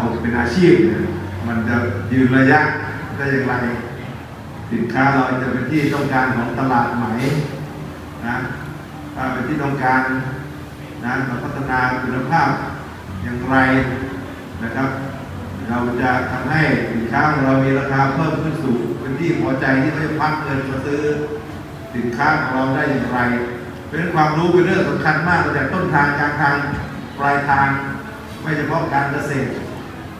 เอาเป็นอาชีพเนี่ยมันจะยืนระยะได้อย่างไร สินค้าเราจะเป็นที่ต้องการของตลาดไหมนะถ้าเป็นที่ต้องการนะเราพัฒนาคุณภาพอย่างไรนะครับ เราจะทำให้สินค้าของเรามีราคาเพิ่มขึ้นสูงเป็นที่พอใจที่เขาจะพักเงินมาซื้อสินค้าของเราได้อย่างไร เป็นความรู้เป็นเรื่องสำคัญมากตั้งแต่ต้นทางกลางทางปลายทาง ไม่เฉพาะการเกษตร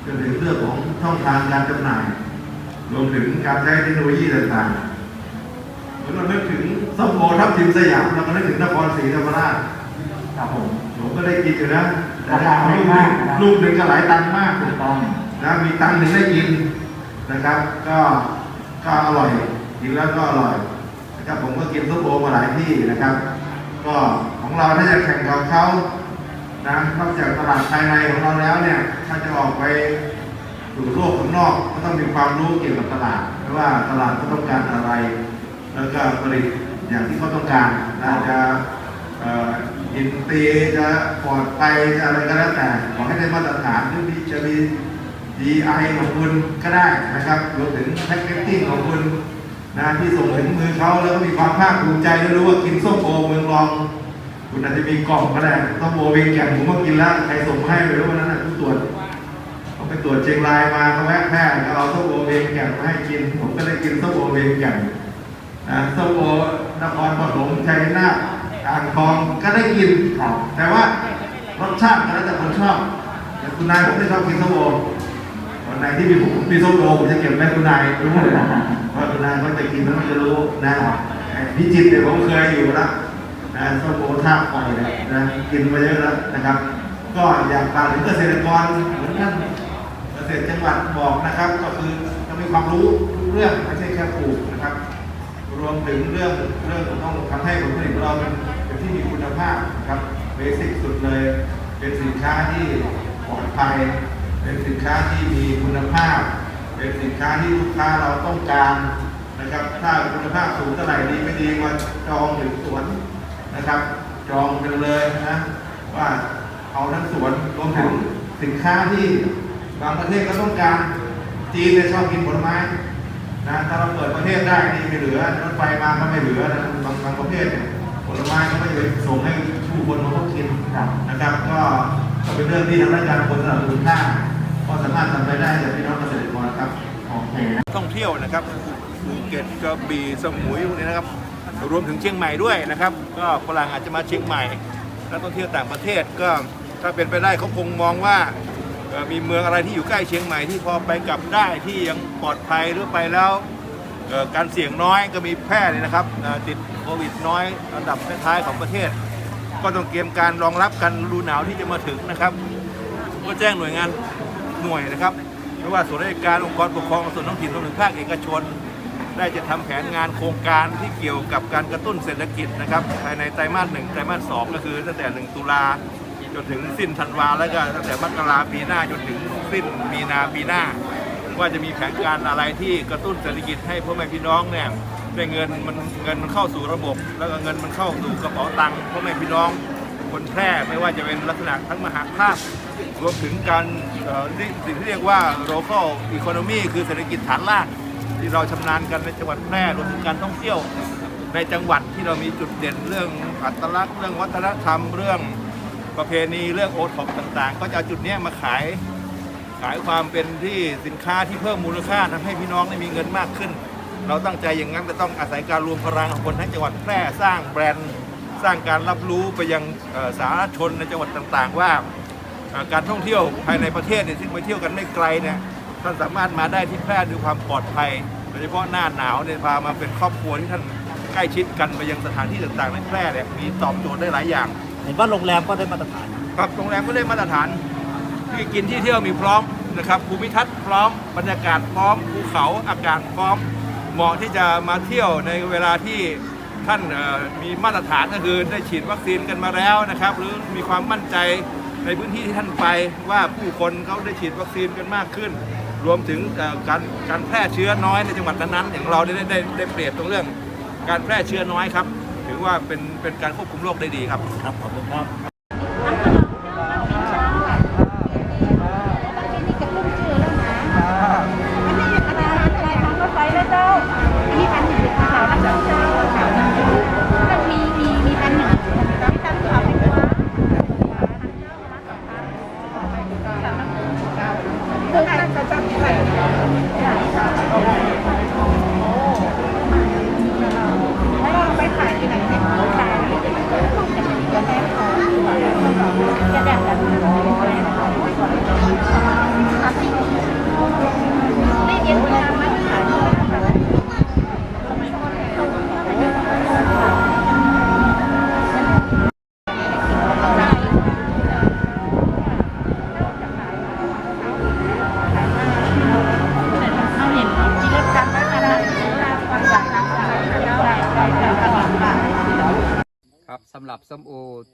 จนถึงเรื่องของช่องทางการจำหน่าย รวมถึงการใช้เทคโนโลยีต่างๆเมื่อเรานึกถึงส้มโอทับทิมสยามเราก็นึกถึงนครศรีธรรมราชครับผมผมก็ได้กินอยู่นะราคาไม่มากนะครับลูกหนึ่งก็หลายตังค์มากถูกต้องนะมีตังค์หนึ่งได้กินนะครับ ก็ก็อร่อยกินแล้วก็อร่อยนะครับผมก็กินส้มโอมาหลายที่นะครับ ก็ของเราถ้าจะแข่งกับเขา นะนอกจากตลาดภายในของเราแล้วเนี่ย ถ้าจะออกไปสู่โลกข้างนอกก็ต้องมีความรู้เกี่ยวกับตลาดไม่ว่าตลาดเขาต้องการอะไร แล้วก็ผลิตอย่างที่เขาต้องการนะจะอินทรีย์จะปลอดภัยจะอะไรก็แล้วแต่ขอให้ได้มาตรฐานหรือมีจะมี DI ของคุณก็ได้นะครับรวมถึงแพ็กเกจจิ้งของคุณนะที่ส่งถึงมือเขาแล้วก็มีความภาคภูมิใจและรู้ว่ากินส้มโอเมืองรอง คุณอาจจะมีกล่องก็ได้ส้มโอเวียงแก่นผมก็กินแล้วใครส่งให้ไม่รู้วันนั้นนะผู้ตรวจเขาไปตรวจเชียงรายมาเขาแวะแพร่ก็เอาส้มโอเวียงแก่นมาให้กิน ผมก็ได้กินส้มโอเวียงแก่นนะส้มโอนครปฐมชัยนาทอ่างทองก็ได้กินครับแต่ว่ารสชาติก็แล้วแต่คนชอบแต่คุณนายผมไม่ชอบกินส้มโอวันไหนที่มีผมมีส้มโอผมจะเก็บไว้คุณนายรู้เลยว่าคุณนายเขาจะกินแล้วมันจะรู้นะพิจิตรเนี่ยผมเคยอยู่แล้ว นะส้มโอท่าปล่นี่ยนะกินมาเยอะแล้วนะครับ ก็อยากฝากถึงเกษตรกรเหมือนท่านเกษตรจังหวัดบอกนะครับ ก็คือต้องมีความรู้ทุกเรื่องไม่ใช่แค่ปลูกนะครับ รวมถึงเรื่องเรื่องต้องทำให้ผลผลิตของเราเป็นที่มีคุณภาพนะครับเบสิกสุดเลย เป็นสินค้าที่ปลอดภัย เป็นสินค้าที่มีคุณภาพ เป็นสินค้าที่ลูกค้าเราต้องการนะครับ ถ้าคุณภาพสูงเท่าไหร่ดีไม่ดีมาจองถึงสวน นะครับ จองกันเลยนะว่าเอาทั้งสวนรวมถึงสินค้าที่บางประเทศก็ต้องการจีนเนี่ยชอบกินผลไม้นะถ้าเราเปิดประเทศได้นี่ไม่เหลือรถไฟมาก็ไม่เหลือนะบางบางประเทศเนี่ยผลไม้ก็ไม่ไปส่งให้ผู้คนมาพบกินนะครับ ก็ก็เป็นเรื่องที่ทางราชการควรสนับสนุนได้ก็สามารถทำไปได้จากพี่น้องเกษตรกรครับโอเคท่องเที่ยวนะครับภูเก็ตกระบี่สมุยพวกนี้นะครับ รวมถึงเชียงใหม่ด้วยนะครับ ก็ฝรั่งอาจจะมาเชียงใหม่นักท่องเที่ยวต่างประเทศก็ถ้าเป็นไปได้เขาคงมองว่ามีเมืองอะไรที่อยู่ใกล้เชียงใหม่ที่พอไปกลับได้ที่ยังปลอดภัยหรือไปแล้วการเสี่ยงน้อยก็มีแพร่เนี่ยนะครับติดโควิดน้อยอันดับท้ายของประเทศ ก็ต้องเตรียมการรองรับกันฤดูหนาวที่จะมาถึงนะครับก็แจ้งหน่วยงานหน่วยนะครับไม่ว่าส่วนราชการองค์กรปกครองส่วนท้องถิ่นรวมถึงภาคเอกชน ได้จะทำแผนงานโครงการที่เกี่ยวกับการกระตุ้นเศรษฐกิจนะครับภายในไตรมาสหนึ่งไตรมาสสองก็คือตั้งแต่ 1 ตุลาจนถึงสิ้นธันวาแล้วก็ตั้งแต่มกราปีหน้าจนถึงสิ้นมีนาปีหน้า ว่าจะมีแผนการอะไรที่กระตุ้นเศรษฐกิจให้พ่อแม่พี่น้องเนี่ยได้เงินมันเงินมันเข้าสู่ระบบ แล้วก็เงินมันเข้าสู่กระเป๋าตังค์พ่อแม่พี่น้องคนแพร่ไม่ว่าจะเป็นลักษณะทั้งมหาภาครวมถึงการสิ่งที่เรียกว่า local economy คือเศรษฐกิจฐานราก ที่เราชำนาญกันในจังหวัดแพร่รวมถึงการท่องเที่ยว ในจังหวัดที่เรามีจุดเด่นเรื่องอัตลักษณ์เรื่องวัฒนธรรมเรื่องประเพณีเรื่องโอท็อปต่างๆ ก็จะเอาจุดนี้มาขายขายความเป็นที่สินค้าที่เพิ่มมูลค่าทำให้พี่น้องได้มีเงินมากขึ้น เราตั้งใจอย่างนั้นจะต้องอาศัยการรวมพลังของคนทั้งจังหวัดแพร่สร้างแบรนด์สร้างการรับรู้ไปยังสาธารณชนในจังหวัดต่างๆ ว่าการท่องเที่ยวภายในประเทศเนี่ยที่ไปเที่ยวกันไม่ไกลเนี่ย ท่านสามารถมาได้ที่แพร่ด้วยความปลอดภัยโดยเฉพาะหน้าหนาวเนี่ยพามาเป็นครอบครัวที่ท่านใกล้ชิดกันไปยังสถานที่ต่างๆในแพร่เนี่ยมีตอบโจทย์ได้หลายอย่างเห็นว่าโรงแรมก็ได้มาตรฐาน ครับโรงแรมก็ได้มาตรฐานที่กินที่เที่ยวมีพร้อมนะครับภูมิทัศน์พร้อมบรรยากาศพร้อมภูเขาอากาศพร้อม เหมาะที่จะมาเที่ยวในเวลาที่ท่านเอ่อมีมาตรฐานก็คือได้ฉีดวัคซีนกันมาแล้วนะครับ หรือมีความมั่นใจในพื้นที่ที่ท่านไปว่าผู้คนเขาได้ฉีดวัคซีนกันมากขึ้น รวมถึงการการแพร่เชื้อน้อยในจังหวัดนั้นๆอย่างเราได้ได้ได้ได้เปรียบตรงเรื่อง การแพร่เชื้อน้อยครับ ถือว่าเป็นเป็นการควบคุมโรคได้ดีครับ ครับขอบคุณครับ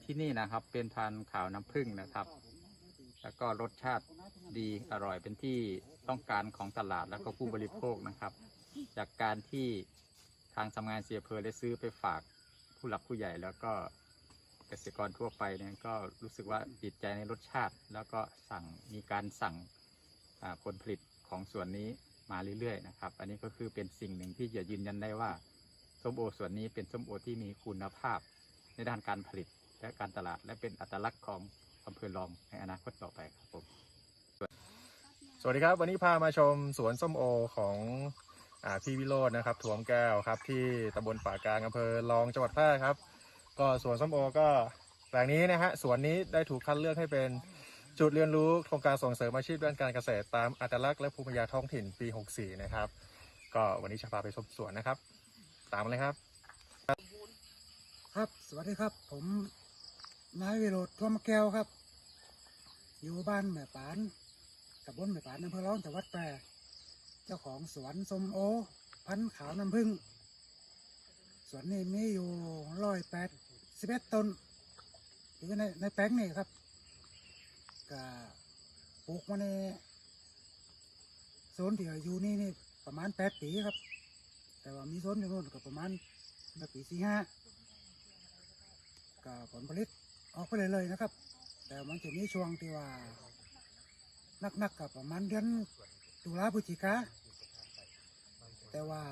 ที่นี่นะครับ เป็นพันธุ์ขาวน้ำผึ้งนะครับ แล้วก็รสชาติดีอร่อยเป็นที่ต้องการของตลาดแล้วก็ผู้บริโภคนะครับ จากการที่ทางสำนักงานเสียเพอได้ซื้อไปฝากผู้หลักผู้ใหญ่แล้วก็เกษตรกรทั่วไปเนี่ยก็รู้สึกว่าติดใจในรสชาติ แล้วก็สั่งมีการสั่งผลผลิตของส่วนนี้มาเรื่อยๆนะครับ อันนี้ก็คือเป็นสิ่งหนึ่งที่จะยืนยันได้ว่าส้มโอส่วนนี้เป็นส้มโอที่มีคุณภาพในด้านการผลิต และการตลาดและเป็นอัตลักษณ์ของอำเภอรองในอนาคตต่อไปครับผมสวัสดีครับ วันนี้พามาชมสวนส้มโอของอาพี่วิโรจน์นะครับถวมแก้วครับ ที่ตำบลป่ากลางอำเภอรองจังหวัดแพร่ครับ ก็สวนส้มโอก็แปลงนี้นะฮะสวนนี้ได้ถูกคัดเลือกให้เป็นจุดเรียนรู้โครงการส่งเสริมอาชีพด้านการเกษตร ตามอัตลักษณ์และภูมิปัญญาท้องถิ่นปี 64 นะครับ ก็วันนี้จะพาไปชมสวนนะครับ ตามมาเลยครับ ครับ สวัสดีครับผม นายวิโรธทวมแก้วครับ อยู่บ้านแม่ปานตำบลแม่ปานอำเภอร้องจังหวัดแปร่เจ้าของสวนส้มโอ พันธุ์ขาวน้ำผึ้งสวนนี้มีอยู่ร้อยแปดสิบเอ็ดต้นอยู่ในในแปลงนี่ครับก็ปลูกมาในโซนที่อยู่นี่นี่ประมาณแปดปีครับ แต่ว่ามีโซนอยู่นู้นก็ประมาณปีสี่ห้าก็ผลผลิต ออกไปเลยเลยนะครับ แต่มันจะมีช่วงที่ว่านักๆกับประมาณเดือนตุลาพฤศจิกาแต่ว่า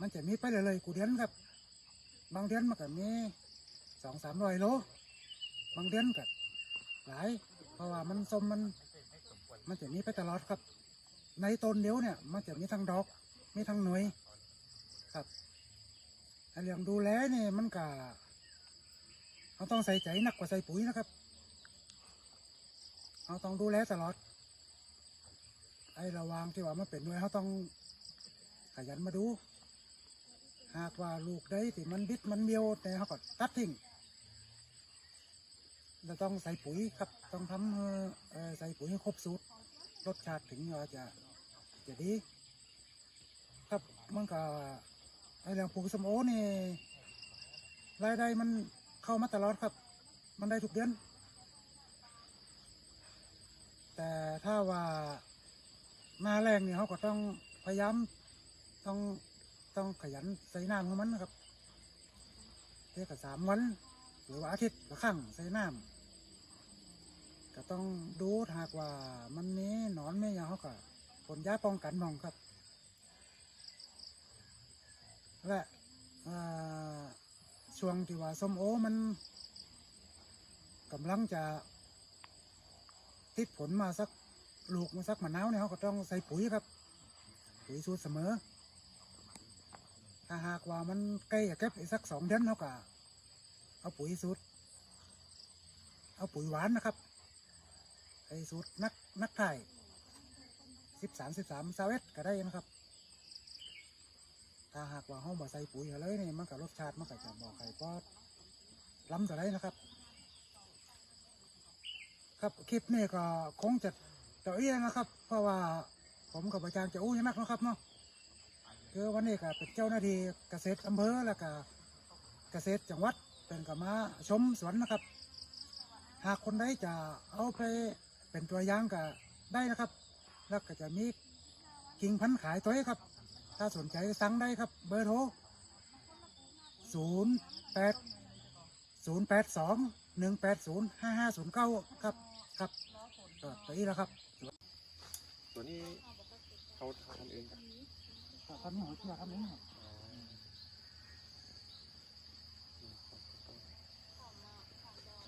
มันจะมีไปเลยเลยกูเดือนครับ บางเดือนมันก็มีสองสามร้อยโลบางเดือนก็หลาย เพราะว่ามันสมมัน มันจะมีไปตลอดครับ ในต้นเดียวเนี่ย มันจะมีทั้งดอก มีทั้งหน่วยครับเรื่องดูแลเนี่ยมันก็ เราต้องใส่ใจหนักกว่าใส่ปุ๋ยนะครับ เราต้องดูแลตลอด ไอ้ระวางที่ว่ามันเป็นหน่วยเขาต้องขยันมาดู หากว่าลูกใดที่มันบิดมันเบี้ยวแต่เขาก็ตัดทิ้งเราต้องใส่ปุ๋ยครับ ต้องทำให้เอ่อใส่ปุ๋ยให้ครบสูตร รสชาติถึงว่าจะจะดี ครับมันก็ไอ้เรื่องปลูกสมโอนี่รายได้มัน เข้ามาตลอดครับ มันได้ทุกเดือน แต่ถ้าว่าหน้าแรงเนี่ยเขาก็ต้องพยายามต้องต้องขยันใส่น้ำของมันนะครับเรียกับสามวัน หรือว่าอาทิตย์ละครั้งใส่น้ำก็ต้องดูถาหากว่ามันนี้หนอนไม่ยางเขาก็ผลยาป้องกันมองครับ และอ่า ช่วงที่ว่าส้มโอมันกำลังจะติดผลมาสักลูกมาสักมะนาวเนี่ยเขาก็ต้องใส่ปุ๋ยครับ ปุ๋ยสูตรเสมอ ถ้าหากว่ามันใกล้จะเก็บอีกสักสองเดือนเขาก็เอาปุ๋ยสูตร เอาปุ๋ยหวานนะครับไอ้สูตรนักนักไทยสิบสามสิบสามซาเวตก็ได้นะครับ ถ้าหากว่าห้องบ่ใส่ปุ๋ยอะไรนี่มันกับรสชาติมันก็จะบอกไข่ปอดล้ำต่อได้นะครับ ครับคลิปนี้ก็คงจะเต่าเอี้ยนะครับ เพราะว่าผมกับอาจารย์จะอู้ยนักนะครับเนาะคือวันนี้ก็เป็นเจ้าหน้าที่เกษตรอำเภอแล้วก็เกษตรจังหวัดเป็นกับมาชมสวนนะครับ หากคนใดจะเอาไปเป็นตัวอย่างก็ได้นะครับ แล้วก็จะมีกิ่งพันธุ์ขายตัวให้ครับ ถ้าสนใจสั่งได้ครับ เบอร์โทร0 8 0 8 2 1 8 0 5 5 0 9 ครับครับก็ไปนี้แล้วครับ ตัวนี้เขาทำเองครับตอนนี้ผมเชื่อครับนี่